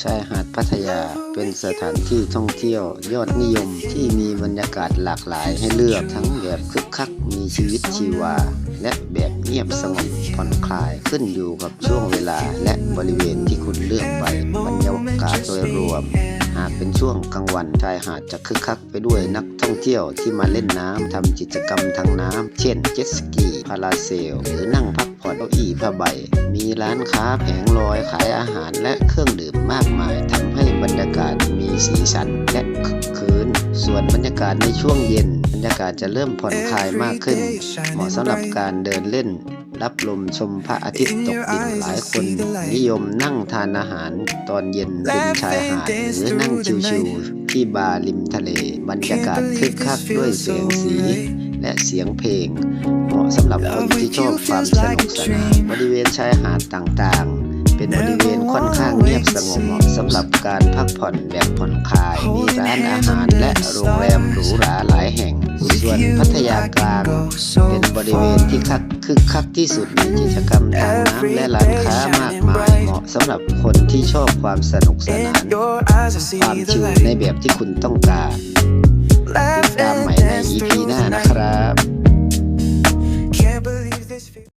ชายหาดพัทยาเป็นสถานที่ท่องเที่ยวยอดนิยมที่มีบรรยากาศหลากหลายให้เลือกทั้งแบบคึกคักมีชีวิตชีวา และแบบเงียบสงบผ่อนคลายขึ้นอยู่กับช่วงเวลาและบริเวณที่คุณเลือกไปบรรยากาศโดยรวม หากเป็นช่วงกลางวันชายหาดจะคึกคักไปด้วยนักท่องเที่ยวที่มาเล่นน้ำทำกิจกรรมทางน้ำเช่น เจ็ตสกีพาราเซล หรือนั่งพักผ่อนเก้าอี้ผ้าใบ มีร้านค้าแผงลอยขายอาหารและเครื่องดื่มมากมายทำให้บรรยากาศมีสีสันและคึกคืน ส่วนบรรยากาศในช่วงเย็นบรรยากาศจะเริ่มผ่อนคลายมากขึ้น เหมาะสำหรับการเดินเล่น รับลมชมพระอาทิตย์ตกดินหลายคนนิยมนั่งทานอาหารตอนเย็นริมชายหาดหรือนั่งชิวๆที่บาร์ริมทะเล บรรยากาศคึกคักด้วยเสียงสีและเสียงเพลง เหมาะสำหรับคนที่ชอบความสนุกสนานบริเวณชายหาดต่างๆเป็นบริเวณค่อนข้างเงียบสงบเหมาะสำหรับการพักผ่อนแบบผ่อนคลาย มีร้านอาหารและโรงแรมหรูหราหลายแห่ง ส่วนพัทยากลางเป็นบริเวณที่คักคึกคักที่สุดมีกิจกรรมทางน้ำและร้านค้ามากมาย เหมาะสำหรับคนที่ชอบความสนุกสนาน ความชิลในแบบที่คุณต้องการ